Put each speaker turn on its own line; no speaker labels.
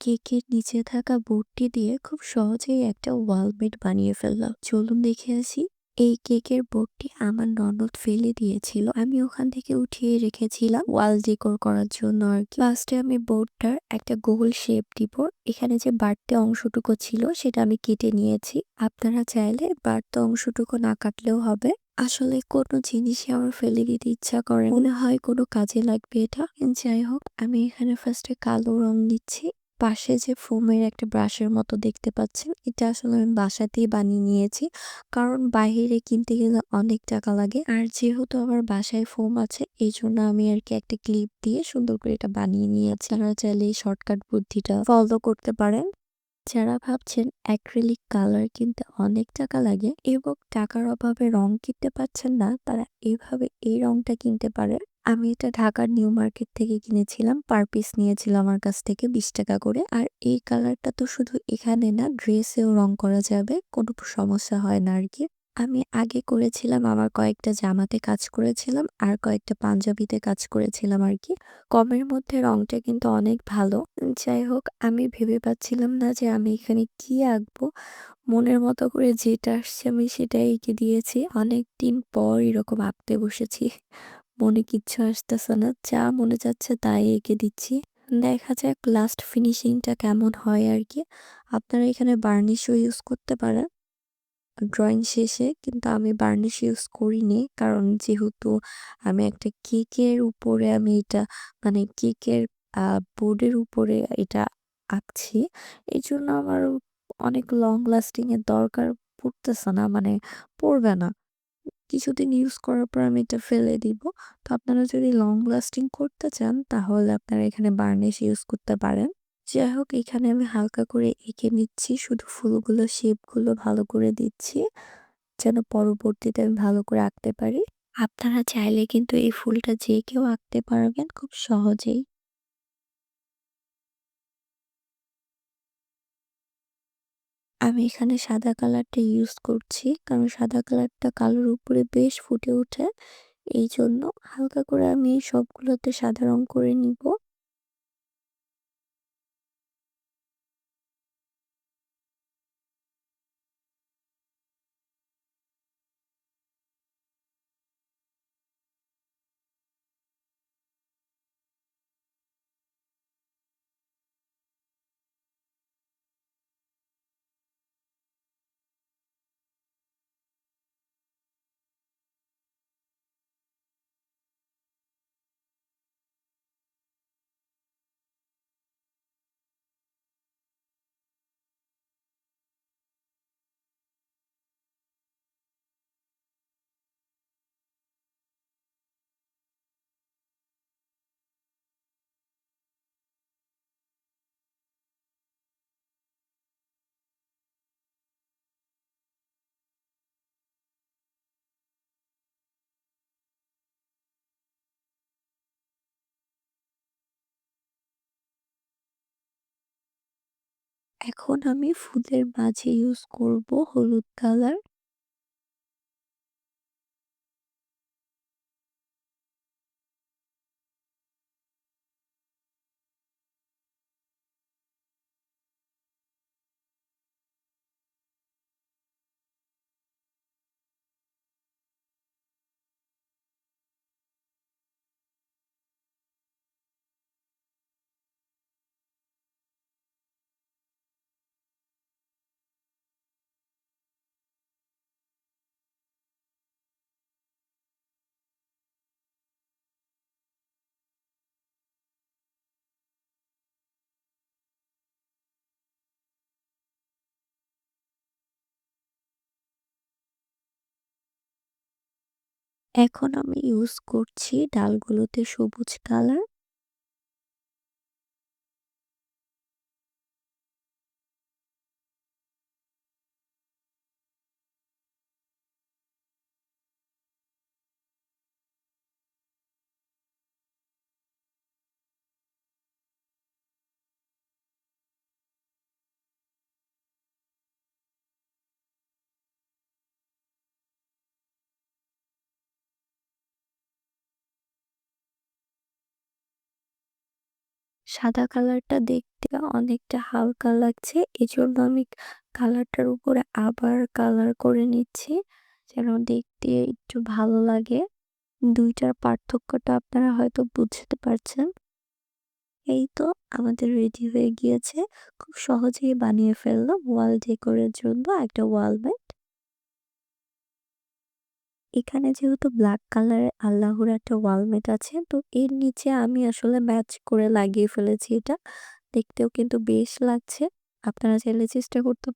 কেকের নিচে থাকা বোর্ডটি দিয়ে খুব সহজেই একটা ওয়াল মেট বানিয়ে ফেললাম। চলুন দেখে আসি। এই কেকের বোর্ডটি আমার ননদ ফেলে দিয়েছিল। আমি ওখান থেকে উঠিয়ে রেখেছিলাম ওয়াল ডেকোর করার জন্য আর কি। লাস্টে আমি বোর্ডটার একটা গোল শেপ দিব। এখানে যে বাড়তে অংশটুকু ছিল সেটা আমি কেটে নিয়েছি। আপনারা চাইলে বাড়তে অংশটুকু না কাটলেও হবে। আসলে কোনো জিনিসই আমার ফেলে দিতে ইচ্ছা করে মনে হয় কোনো কাজে লাগবে এটা। যাই হোক, আমি এখানে ফার্স্টে কালো রং দিচ্ছি পাশে যে ফোমের একটা ব্রাশের মতো দেখতে পাচ্ছেন, এটা আসলে আমি বাসাতেই বানিয়ে নিয়েছি। কারণ বাহিরে কিনতে গেলে অনেক টাকা লাগে। আর যেহেতু আমার বাসায় ফোম আছে, এই জন্য আমি আর কি একটা ক্লিপ দিয়ে সুন্দর করে এটা বানিয়ে নিয়েছি। আপনারা চাইলে শর্টকাট বুদ্ধিটা ফলো করতে পারেন। যারা ভাবছেন অ্যাক্রিলিক কালার কিনতে অনেক টাকা লাগে এবং টাকার অভাবে রং কিনতে পারছেন না, তারা এভাবে এই রংটা কিনতে পারে আমি এটা ঢাকার নিউ মার্কেট থেকে কিনেছিলাম। পার পিস নিয়েছিল আমার কাছ থেকে বিশ টাকা করে। আর এই কালারটা তো শুধু এখানে না, ড্রেসেও রং করা যাবে, কোনো সমস্যা হয় না আর কি আমি আগে করেছিলাম, আমার কয়েকটা জামাতে কাজ করেছিলাম, আর কয়েকটা পাঞ্জাবিতে কাজ করেছিলাম আর কি কমের মধ্যে রংটা কিন্তু অনেক ভালো। যাই হোক, আমি ভেবে পাচ্ছিলাম না যে আমি এখানে কি আঁকবো। মনের মতো করে যেটা আসছে আমি সেটাই এঁকে দিয়েছি। অনেক দিন পর এরকম আঁকতে বসেছি। মনে কিচ্ছু আসতেছে না। যা মনে যাচ্ছে তাই এঁকে দিচ্ছি। দেখা যাক লাস্ট ফিনিশিংটা কেমন হয় আর কি আপনারা এখানে বার্নিশও ইউজ করতে পারেন। ড্রয়িং শেষে কিন্তু আমি বার্নিশ ইউজ করিনি। কারণ যেহেতু আমি একটা কেকের উপরে আমি এটা মানে কেকের বোর্ডের উপরে এটা আঁকছি। এই জন্য আমার অনেক লং লাস্টিংয়ের দরকার পড়তেছে না মানে পড়বে না। কিছুদিন ইউজ করার পর আমি এটা ফেলে দিব। তো আপনারা যদি লং লাস্টিং করতে চান, তাহলে আপনারা এখানে বার্নিশ ইউজ করতে পারেন। যাই হোক, এখানে আমি হালকা করে এঁকে নিচ্ছি, শুধু ফুলগুলো শেপগুলো ভালো করে দিচ্ছি, যেন পরবর্তীতে আমি ভালো করে আঁকতে পারি। আপনারা চাইলে কিন্তু এই ফুলটা যে কেউ আঁকতে পারবেন, খুব সহজেই। আমি এখানে সাদা কালারটা ইউজ করছি। কারণ সাদা কালারটা কালোর উপরে বেশ ফুটে ওঠে। এই জন্য হালকা করে আমি সবগুলোতে সাদা রং করে নিব। এখন আমি ফুলের মাঝে ইউজ করব হলুদ কালার এখন আমি ইউজ করছি ডালগুলোতে সবুজ কালার সাদা কালারটা দেখতে অনেকটা হালকা লাগছে। এজন্য আমি কালারটার উপরে আবার কালার করে নিচ্ছি, যেন দেখতে একটু ভালো লাগে। দুইটার পার্থক্যটা আপনারা হয়তো বুঝতে পারছেন। এই তো আমাদের রেডি হয়ে গিয়েছে। খুব সহজেই বানিয়ে ফেললাম ওয়াল ডেকোরের জন্য একটা ওয়াল ম্যাট এখানে যেহেতু ব্ল্যাক কালারের আল্লাহর একটা ওয়ালমেট আছে, তো এর নিচে আমি আসলে ম্যাচ করে লাগিয়ে ফেলেছি এটা। দেখতেও কিন্তু বেশ লাগছে। আপনারা চাইলে চেষ্টা করতে